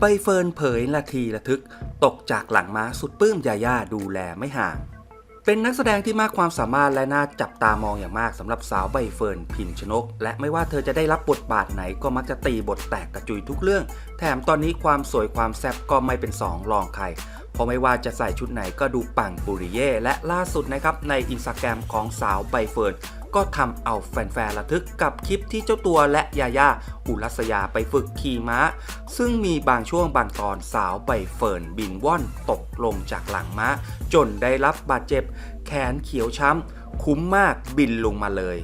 ใบเฟิร์นเผยละทีละทึก ตกจากหลังม้าสุดปลื้มยาย่าดูแลไม่ห่าง เป็นนักแสดงที่มากความสามารถและน่าจับตามองอย่างมากสำหรับสาวใบเฟิร์นพิมชนก และไม่ว่าเธอจะได้รับบทบาทไหนก็มักจะตีบทแตกกระจุยทุกเรื่อง แถมตอนนี้ความสวยความแซ่บก็ไม่เป็นสองรองใครเพราะไม่ว่าจะใส่ชุดไหนก็ดูปังปุริเย่และล่าสุดนะครับในอินสตาแกรมของสาวใบเฟิร์นก็ทำเอาแฟนๆระทึกกับคลิปที่เจ้าตัวและยาย่าอุรัสยาไปฝึกขี่ม้า ซึ่งมีบางช่วงบางตอนสาวใบเฟิร์นบินว่อนตกลงจากหลังม้า จนได้รับบาดเจ็บ แขนเขียวช้ำ คุ้มมากบินลงมาเลย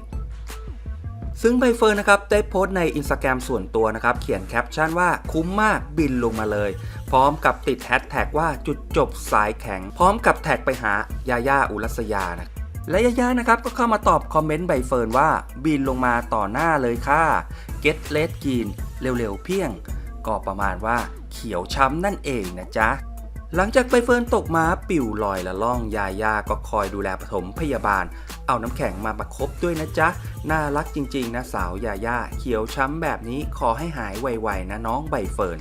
ซึ่งใบเฟิร์นนะครับได้โพสต์ในอินสตาแกรมส่วนตัวนะครับ เขียนแคปชั่นว่าคุ้มมากบินลงมาเลย พร้อมกับติดแฮชแท็กว่าจุดจบสายแข็ง พร้อมกับแท็กไปหายาย่าอุรัสยานะ และยาย่านะครับก็เข้ามาตอบคอมเมนต์ใบเฟิร์นว่า บินลงมาต่อหน้าเลยค่ะ get red g r e e เร็วๆเพียง ก็ประมาณว่าเขียวช้ำนั่นเองนะจ๊ะ หลังจากใบเฟิร์นตกม้าปิ่วลอยละล่องยายาก็คอยดูแลปฐมพยาบาล เอาน้ำแข็งมาประคบด้วยนะจ๊ะ น่ารักจริงๆนะสาวยายาเขียวช้ำแบบนี้ขอให้หายไวๆนะน้องใบเฟิร์น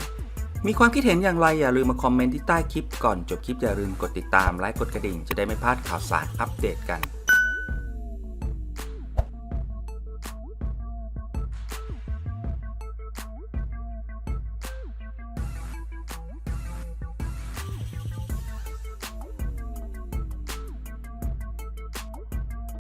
มีความคิดเห็นอย่างไรอย่าลืมมาคอมเมนต์ที่ใต้คลิปก่อนจบคลิปอย่าลืมกดติดตามไลค์กดกระดิ่งจะได้ไม่พลาดข่าวสารอัปเดตกัน